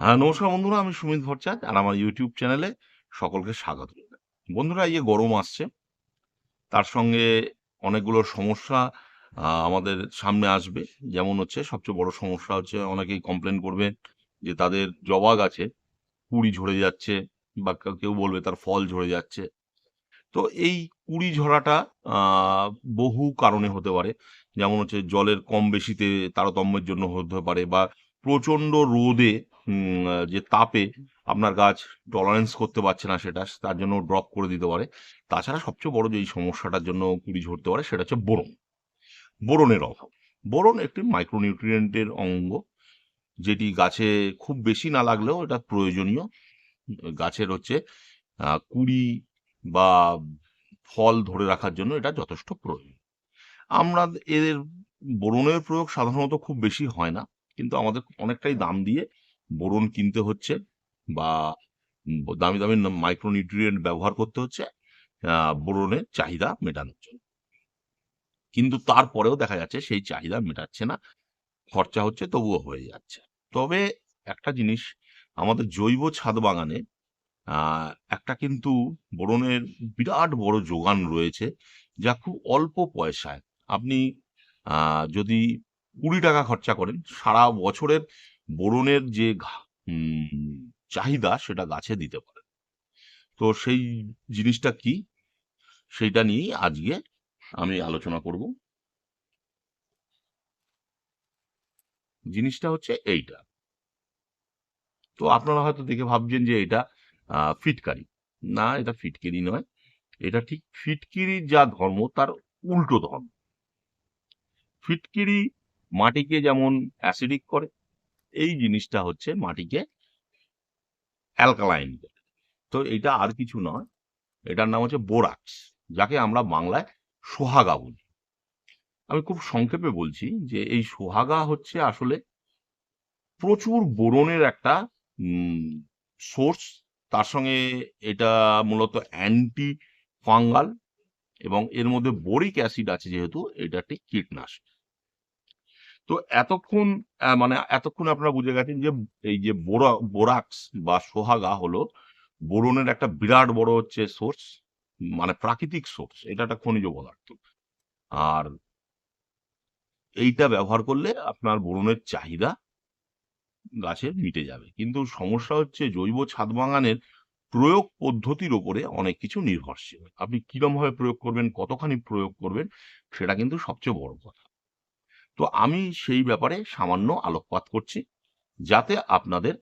হ্যাঁ, নমস্কার বন্ধুরা। আমি সুমিত ভট্টাচার্য আর আমার ইউটিউব চ্যানেলে সকলকে স্বাগত। বন্ধুরা এই যে গরম আসছে, তার সঙ্গে অনেকগুলো সমস্যা আমাদের সামনে আসবে। যেমন হচ্ছে সবচেয়ে বড় সমস্যা হচ্ছে অনেকেই কমপ্লেন করবেন যে তাদের জবা গাছে কুড়ি ঝরে যাচ্ছে বা কেউ, বলবে তার ফল ঝরে যাচ্ছে। তো এই কুঁড়ি ঝরাটা বহু কারণে হতে পারে। যেমন হচ্ছে জলের কম বেশিতে তারতম্যের জন্য হতে পারে বা প্রচণ্ড রোদে যে তাপে আপনার গাছ টলারেন্স করতে পারছে না সেটা, তার জন্য ড্রপ করে দিতে পারে। তাছাড়া সবচেয়ে বড় যে সমস্যাটার জন্য কুড়ি ঝরতে পারে সেটা হচ্ছে বোরন। বোরনের অভাব। বোরন একটি মাইক্রোনিউট্রিয়েন্ট এর অঙ্গ। যেটি গাছে খুব বেশি না লাগলেও এটা প্রয়োজনীয়। গাছের হচ্ছে কুঁড়ি বা ফল ধরে রাখার জন্য এটা যথেষ্ট প্রয়োজন। আমরা এর বোরনের প্রয়োগ সাধারণত খুব বেশি হয় না। কিন্তু আমাদের অনেকটাই দাম দিয়ে বোরন কিনতে হচ্ছে বা দামি, দামি মাইক্রোনিউট্রিয়েন্ট ব্যবহার করতে হচ্ছে বোরনের চাহিদা মেটানোর জন্য। কিন্তু তারপরেও দেখা যাচ্ছে সেই চাহিদা মেটাচ্ছে না। খরচা হচ্ছে তবুও হয়ে যাচ্ছে। তবে একটা জিনিস আমাদের জৈব ছাদ বাগানে একটা কিন্তু বোরনের বিরাট বড় যোগান রয়েছে যা খুব অল্প পয়সায় আপনি যদি ৳২০ খরচা করেন সারা বছরের বোরনের যে চাহিদা সেটা গাছে দিতে পারে তো সেই জিনিসটা কি? সেইটা নিয়েই আজকে আমি আলোচনা করব। জিনিসটা হচ্ছে এইটা। তো আপনারা হয়তো দেখে ভাবছেন যে এটা ফিটকারি। না এটা ফিটকিরি নয়। এটা ঠিক ফিটকিরির যা ধর্ম তার উল্টো ধর্ম। ফিটকিরি মাটিকে যেমন অ্যাসিডিক করে, এই জিনিসটা হচ্ছে মাটিকে অ্যালকালাইন। তো এটা আর কিছু নয়। এটার নাম হচ্ছে বোরাক্স। যাকে আমরা বাংলায় সোহাগা বলি। আমি খুব সংক্ষেপে বলছি যে এই সোহাগা হচ্ছে আসলে প্রচুর বোরনের একটা সোর্স। তার সঙ্গে এটা মূলত অ্যান্টি ফাঙ্গাল এবং এর মধ্যে বোরিক অ্যাসিড আছে যেহেতু, এটা একটি কীটনাশক। তো এতক্ষণ মানে এতক্ষণ আপনারা বুঝে গেছেন যে এই যে বোরা বোরাক্স বা সোহাগা হলো বোরনের একটা বিরাট বড় হচ্ছে সোর্স মানে প্রাকৃতিক সোর্স। এটা একটা খনিজ পদার্থ। আর এইটা ব্যবহার করলে আপনার বোরনের চাহিদা গাছের মিটে যাবে। কিন্তু সমস্যা হচ্ছে জৈব ছাদ বাগানের প্রয়োগ পদ্ধতির উপরে অনেক কিছু নির্ভরশীল। আপনি কিরমভাবে প্রয়োগ করবেন, কতখানি প্রয়োগ করবেন সেটা কিন্তু সবচেয়ে বড় কথা। তো আমি সেই ব্যাপারে সামান্য আলোকপাত করছি। যাতে আপনাদের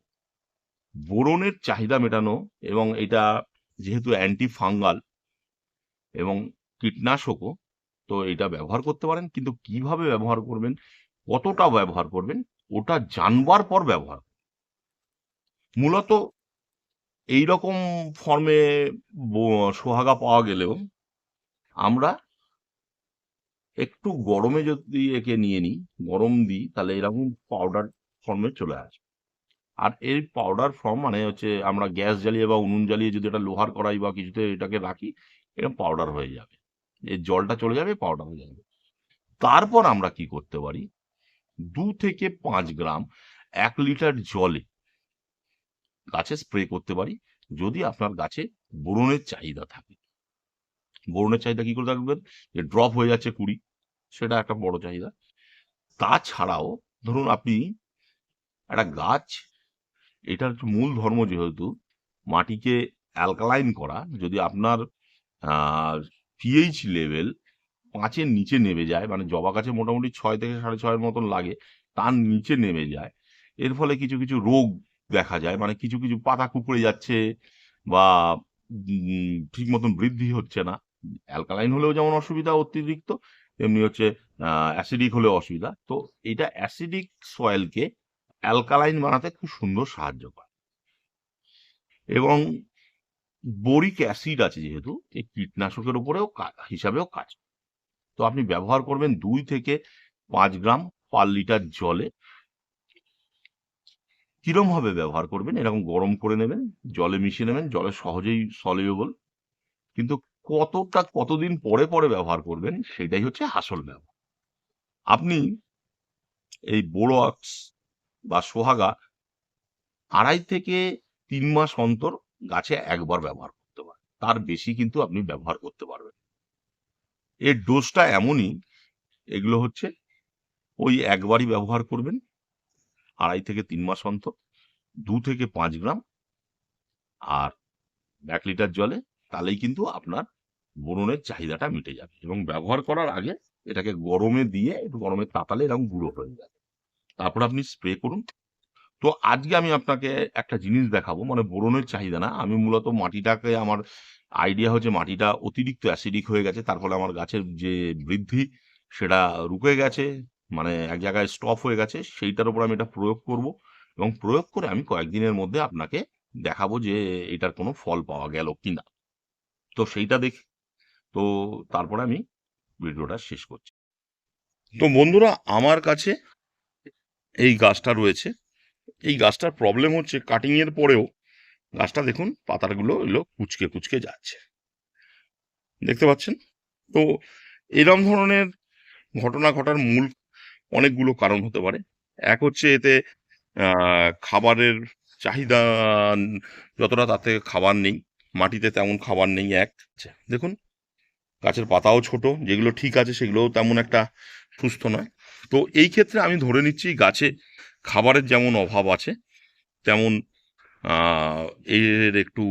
বোরনের চাহিদা মেটানো এবং এটা যেহেতু অ্যান্টি ফাঙ্গাল এবং কীটনাশকও তো এটা ব্যবহার করতে পারেন। কিন্তু কীভাবে ব্যবহার করবেন, কতটা ব্যবহার করবেন ওটা জানবার পর ব্যবহার মূলত এই রকম ফর্মে সোহাগা পাওয়া গেলেও আমরা একটু গরমে যদি একে নিয়ে নিই, গরম দিই তাহলে এরকম পাউডার ফর্মে চলে আসবে। আর এই পাউডার ফর্ম মানে হচ্ছে আমরা গ্যাস জ্বালিয়ে বা উনুন জ্বালিয়ে যদি এটা লোহার করাই বা কিছুতে এটাকে রাখি, এরকম পাউডার হয়ে যাবে। এর জলটা চলে যাবে, পাউডার হয়ে যাবে। তারপর আমরা কি করতে পারি দু থেকে পাঁচ গ্রাম এক লিটার জলে গাছে স্প্রে করতে পারি যদি আপনার গাছে বোরনের চাহিদা থাকে। বোরনের চাহিদা কি করে থাকবেন? যে ড্রপ হয়ে যাচ্ছে কুঁড়ি, সেটা একটা বড় চাহিদা। তাছাড়াও ধরুন আপনি একটা গাছ এটার মূল ধর্ম যেহেতু মাটিকে অ্যালকালাইন করা, যদি আপনার পিএইচ লেভেল পাঁচের নিচে নেমে যায়, মানে জবা গাছে মোটামুটি ছয় থেকে সাড়ে ছয়ের মতন লাগে, তার নিচে নেমে যায়। এর ফলে কিছু, কিছু রোগ দেখা যায়। মানে কিছু, কিছু পাতা কুঁকড়ে যাচ্ছে বা ঠিক মতন বৃদ্ধি হচ্ছে না। অ্যালকালাইন হলেও যেমন অসুবিধা অতিরিক্ত, তেমনি হচ্ছে অ্যাসিডিক হলে অসুবিধা। তো এটা অ্যাসিডিক সয়েলকে অ্যালকালাইন বানাতে খুব সুন্দর সাহায্য করে। এবং বোরিক অ্যাসিড আছে যেহেতু, এই কীটনাশকের উপরেও হিসাবেও কাজ তো আপনি ব্যবহার করবেন দুই থেকে পাঁচ গ্রাম পার লিটার জলে। কিরমভাবে ব্যবহার করবেন? এরকম গরম করে নেবেন, জলে মিশিয়ে নেবেন, জলে সহজেই সলিউবল। কিন্তু কতটা কতদিন পরে, পরে ব্যবহার করবেন সেটাই হচ্ছে আসল ব্যবহার আপনি এই বোরক্স বা সোহাগা আড়াই থেকে তিন মাস অন্তর গাছে একবার ব্যবহার করতে পারেন। তার বেশি কিন্তু আপনি ব্যবহার করতে পারবেন এর ডোজটা এমনই এগুলো হচ্ছে ওই একবারই ব্যবহার করবেন আড়াই থেকে তিন মাস অন্তর দু থেকে পাঁচ গ্রাম আর এক লিটার জলে তাহলেই কিন্তু আপনার বোরনের চাহিদাটা মিটে যাবে এবং ব্যবহার করার আগে এটাকে গরমে দিয়ে একটু গরমে তাতালে এরকম গুঁড়ো হয়ে যাবে। তারপর আপনি স্প্রে করুন। তো আজকে আমি আপনাকে একটা জিনিস দেখাবো মানে বোরনের চাহিদা না। আমি মূলত মাটিটাকে, আমার আইডিয়া হচ্ছে মাটিটা অতিরিক্ত অ্যাসিডিক হয়ে গেছে, তার ফলে আমার গাছের যে বৃদ্ধি সেটা রুকে গেছে মানে এক জায়গায় স্টপ হয়ে গেছে। সেইটার উপর আমি এটা প্রয়োগ করব এবং প্রয়োগ করে আমি কয়েকদিনের মধ্যে আপনাকে দেখাবো যে এটার কোনো ফল পাওয়া গেল কিনা। তো সেইটা দেখি তো তারপরে আমি ভিডিওটা শেষ করছি। তো বন্ধুরা, আমার কাছে এই গাছটা রয়েছে। এই গাছটার প্রবলেম হচ্ছে কাটিং এর পরেও গাছটা দেখুন, পাতাগুলো এগুলো কুচকে কুচকে যাচ্ছে। দেখতে পাচ্ছেন? তো এরম ধরনের ঘটনা ঘটার মূল অনেকগুলো কারণ হতে পারে। এক হচ্ছে এতে খাবারের চাহিদা, যতটা তাতে খাবার নেই, মাটিতে তেমন খাবার নেই, এক। দেখুন গাছের পাতাও ছোট, যেগুলো ঠিক আছে সেগুলোও তেমন একটা সুস্থ নয়। তো এই ক্ষেত্রে আমি ধরে নিচ্ছি গাছে খাবারের যেমন অভাব আছে, তেমন এর একটু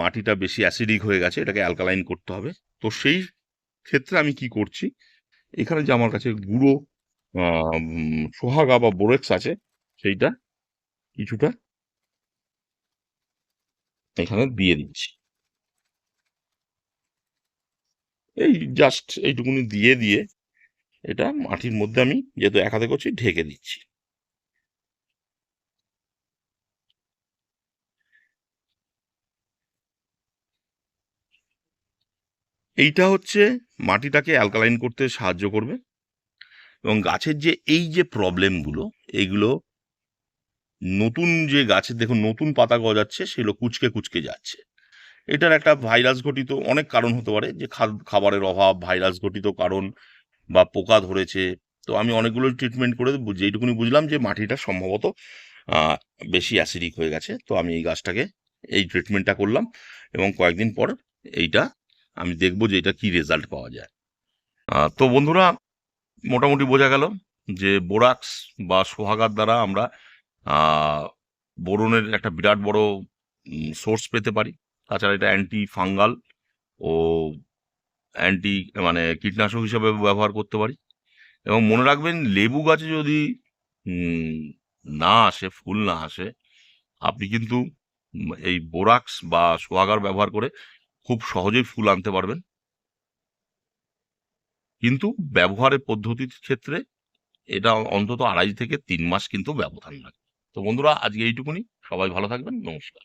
মাটিটা বেশি অ্যাসিডিক হয়ে গেছে, এটাকে অ্যালকালাইন করতে হবে। তো সেই ক্ষেত্রে আমি কি করছি, এখানে যে আমার কাছে গুঁড়ো সোহাগা বা বোরেক্স আছে, সেইটা কিছুটা এখানে দিয়ে দিচ্ছি। এই জাস্ট এইটুকুনি দিয়ে দিয়ে এটা মাটির মধ্যে আমি যেহেতু এক হাতে করছি, ঢেকে দিচ্ছি। এইটা হচ্ছে মাটিটাকে অ্যালকালাইন করতে সাহায্য করবে এবং গাছের যে এই যে প্রবলেমগুলো এইগুলো নতুন যে গাছের দেখুন নতুন পাতা গজাচ্ছে, সেগুলো কুচকে কুচকে যাচ্ছে। এটার একটা ভাইরাস ঘটিত অনেক কারণ হতে পারে, যে খাবারের অভাব ভাইরাস ঘটিত কারণ বা পোকা ধরেছে। তো আমি অনেকগুলো ট্রিটমেন্ট করে যেইটুকুনি বুঝলাম যে মাটিটা সম্ভবত বেশি অ্যাসিডিক হয়ে গেছে। তো আমি এই গাছটাকে, এই ট্রিটমেন্টটা করলাম এবং কয়েকদিন পর এইটা আমি দেখব যে এটা কি রেজাল্ট পাওয়া যায়। তো বন্ধুরা, মোটামুটি বোঝা গেল যে বোরাক্স বা সোহাগার দ্বারা আমরা বোরনের একটা বিরাট বড় সোর্স পেতে পারি। তাছাড়া এটা অ্যান্টি ফাঙ্গাল ও অ্যান্টি মানে কীটনাশক হিসাবে ব্যবহার করতে পারি। এবং মনে রাখবেন, লেবু গাছে যদি না আসে, ফুল না আসে, আপনি কিন্তু এই বোরাক্স বা সোহাগার ব্যবহার করে খুব সহজেই ফুল আনতে পারবেন। কিন্তু ব্যবহারের পদ্ধতির ক্ষেত্রে এটা অন্তত আড়াই থেকে তিন মাস কিন্তু ব্যবধান লাগে। তো বন্ধুরা, আজকে এইটুকুনি। সবাই ভালো থাকবেন। নমস্কার।